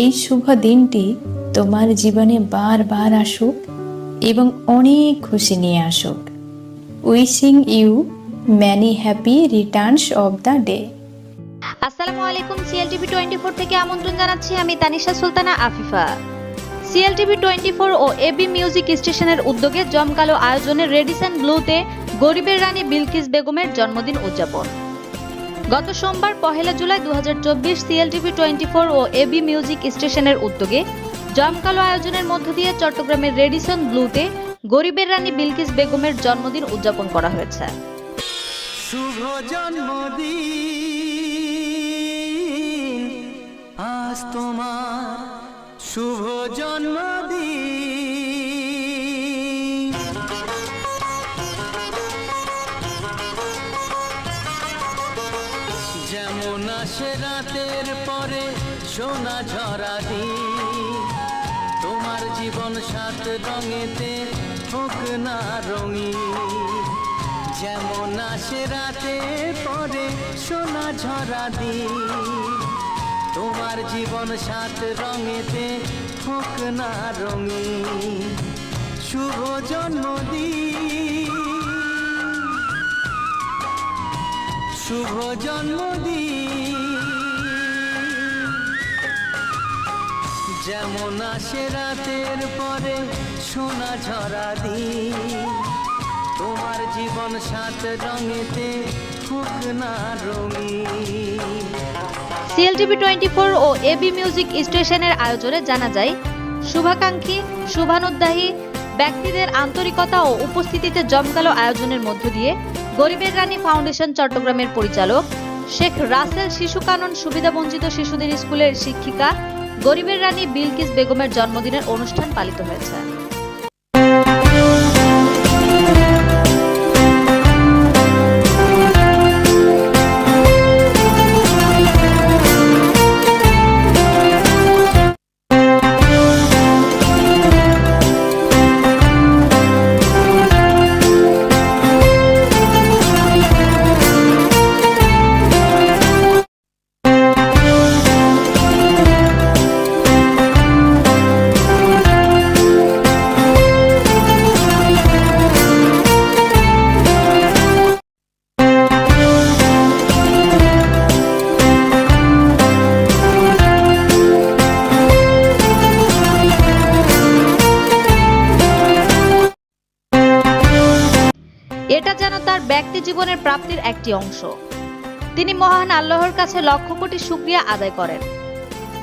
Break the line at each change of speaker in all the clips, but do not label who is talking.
এই শুভ দিনটি তোমার জীবনে বারবার আসুক এবং অনেক খুশি নিয়ে আসুক। Wishing you many happy returns of the day
আসসালামু আলাইকুম সিএলটিভি টোয়েন্টি ফোর থেকে আমন্ত্রণ জানাচ্ছি আমি Tanisha Sultana Afifa. CLTV twenty four ও এবি মিউজিক স্টেশনের উদ্যোগে জমকালো আয়োজনে রেডিসন ব্লুতে গরিবের রানী বিলকিস বেগমের জন্মদিন উদযাপন। গত সোমবার পহেলা জুলাই দু সিএলটিভি টোয়েন্টি ফোর ও এবি মিউজিক স্টেশনের উদ্যোগে জমকালো আয়োজনের মধ্য দিয়ে চট্টগ্রামের রেডিসন ব্লুতে গরিবের রানী বিলকিস বেগমের জন্মদিন উদযাপন করা হয়েছে।
শুভ জন্মদিন। যেমন আসে রাতের পরে সোনা ঝরা দিন। তোমার জীবন সাত রঙেতে হোক না রঙিন। যেমন আসে রাতে পরে সোনা ঝরা দিন। তোমার জীবন সাত রঙেতে হোক না রঙিন। শুভ জন্মদিন। শুভ জন্মদিন। যেমন আসে রাতের পরে সোনা ঝরা দিন। তোমার জীবন সাত রঙেতে
সিএলটিভি টোয়েন্টি ফোর ও এবি মিউজিক স্টেশনের আয়োজনে জানা যায়, শুভাকাঙ্ক্ষী শুভানুদ্দাহী ব্যক্তিদের আন্তরিকতা ও উপস্থিতিতে জমকালো আয়োজনের মধ্য দিয়ে গরিবের রানী ফাউন্ডেশন চট্টগ্রামের পরিচালক, শেখ রাসেল শিশু কানন সুবিধাবঞ্চিত শিশুদের স্কুলের শিক্ষিকা, গরিবের রানী বিলকিস বেগমের জন্মদিনের অনুষ্ঠান পালিত হয়েছে। এটা যেন তার ব্যক্তি জীবনের প্রাপ্তির একটি অংশ। তিনি মহান আল্লাহর কাছে লক্ষ কোটি শুক্রিয়া আদায় করেন।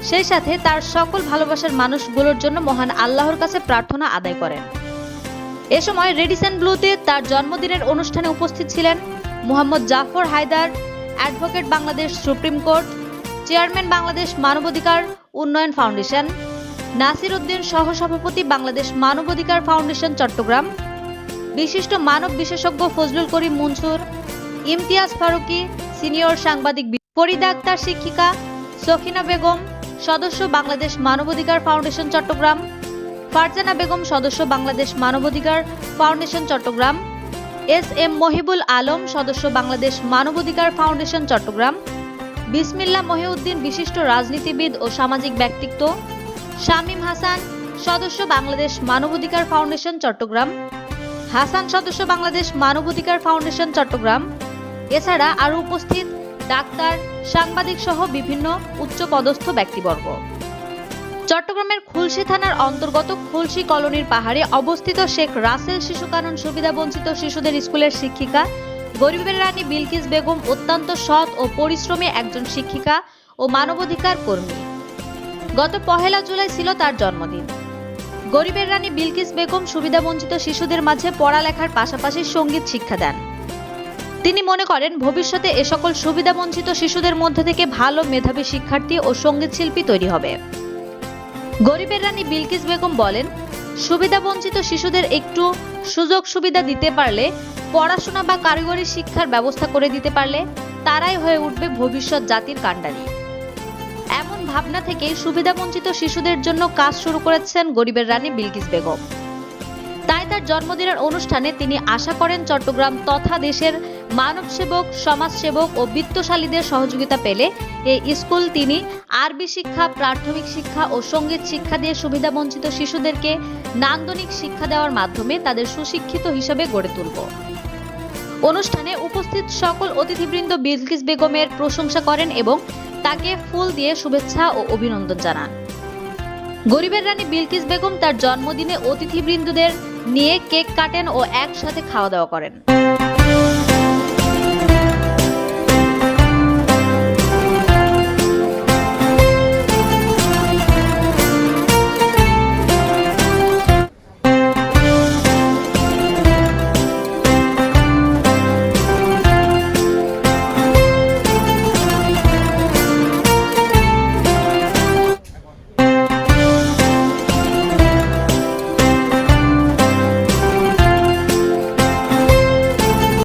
সেই সাথে তার সকল ভালোবাসার মানুষগুলোর জন্য মহান আল্লাহর কাছে প্রার্থনা আদায় করেন। এ সময় রেডিসন ব্লুতে তার জন্মদিনের অনুষ্ঠানে উপস্থিত ছিলেন Mohammad Zafar Haider, advocate Bangladesh supreme court, chairman Bangladesh মানবাধিকার উন্নয়ন ফাউন্ডেশন, নাসির উদ্দিন সহসভাপতি বাংলাদেশ মানবাধিকার ফাউন্ডেশন চট্টগ্রাম বিশিষ্ট মানব বিশেষজ্ঞ ফজলুল করিম মনসুর, ইমতিয়াজ ফারুকি, সিনিয়র সাংবাদিক ফরিদা আক্তার শিক্ষিকা সখিনা বেগম, সদস্য বাংলাদেশ মানবাধিকার ফাউন্ডেশন চট্টগ্রাম, ফারজানা বেগম, সদস্য বাংলাদেশ মানবাধিকার foundation Chattogram, S M Mohibul Alam, সদস্য বাংলাদেশ মানবাধিকার ফাউন্ডেশন চট্টগ্রাম, বিসমিল্লা মহিউদ্দিন, বিশিষ্ট রাজনীতিবিদ ও সামাজিক ব্যক্তিত্ব, শামীম হাসান, সদস্য বাংলাদেশ মানবাধিকার ফাউন্ডেশন চট্টগ্রাম হাসান সদস্য বাংলাদেশ মানবাধিকার ফাউন্ডেশন, চট্টগ্রাম। এছাড়া আরও উপস্থিত ডাক্তার, সাংবাদিক সহ বিভিন্ন উচ্চপদস্থ ব্যক্তিবর্গ। চট্টগ্রামের খুলশী থানার অন্তর্গত খুলশী কলোনির পাহাড়ে অবস্থিত শেখ রাসেল শিশু কানন সুবিধাবঞ্চিত শিশুদের স্কুলের শিক্ষিকা, গরিবের রানী বিলকিস বেগম অত্যন্ত সৎ ও পরিশ্রমী একজন শিক্ষিকা ও মানবাধিকার কর্মী। গত পহেলা জুলাই ছিল তার জন্মদিন। গরিবের রানী বিলকিস বেগম সুবিধাবঞ্চিত শিশুদের মাঝে পড়ালেখার পাশাপাশি সংগীত শিক্ষা দেন। তিনি মনে করেন, ভবিষ্যতে এ সকল সুবিধাবঞ্চিত শিশুদের মধ্যে থেকে ভালো মেধাবী শিক্ষার্থী ও সংগীত শিল্পী তৈরি হবে। গরিবের রানী বিলকিস বেগম বলেন, সুবিধাবঞ্চিত শিশুদের একটু সুযোগ সুবিধা দিতে পারলে, পড়াশোনা বা কারিগরি শিক্ষার ব্যবস্থা করে দিতে পারলে তারাই হয়ে উঠবে ভবিষ্যৎ জাতির কাণ্ডারি। এমন ভাবনা থেকে সুবিধাবঞ্চিত শিশুদের জন্য কাজ শুরু করেছেন গরিবের রানী বিলকিস বেগম। তাই তার জন্মদিনের অনুষ্ঠানে তিনি আশা করেন চট্টগ্রাম তথা দেশের মানব সেবক সমাজসেবক ও বিত্তশালীদের সহযোগিতা পেলে এই স্কুল তিনি আরবি শিক্ষা, প্রাথমিক শিক্ষা ও সংগীত শিক্ষা দিয়ে সুবিধাবঞ্চিত শিশুদেরকে নান্দনিক শিক্ষা দেওয়ার মাধ্যমে তাদের সুশিক্ষিত হিসেবে গড়ে তুলব। অনুষ্ঠানে উপস্থিত সকল অতিথিবৃন্দ বিলকিস বেগমের প্রশংসা করেন এবং তাকে ফুল দিয়ে শুভেচ্ছা ও অভিনন্দন জানান। গরিবের রানী বিলকিস বেগম তার জন্মদিনে অতিথিবৃন্দদের নিয়ে কেক কাটেন ও একসাথে খাওয়া দাওয়া করেন।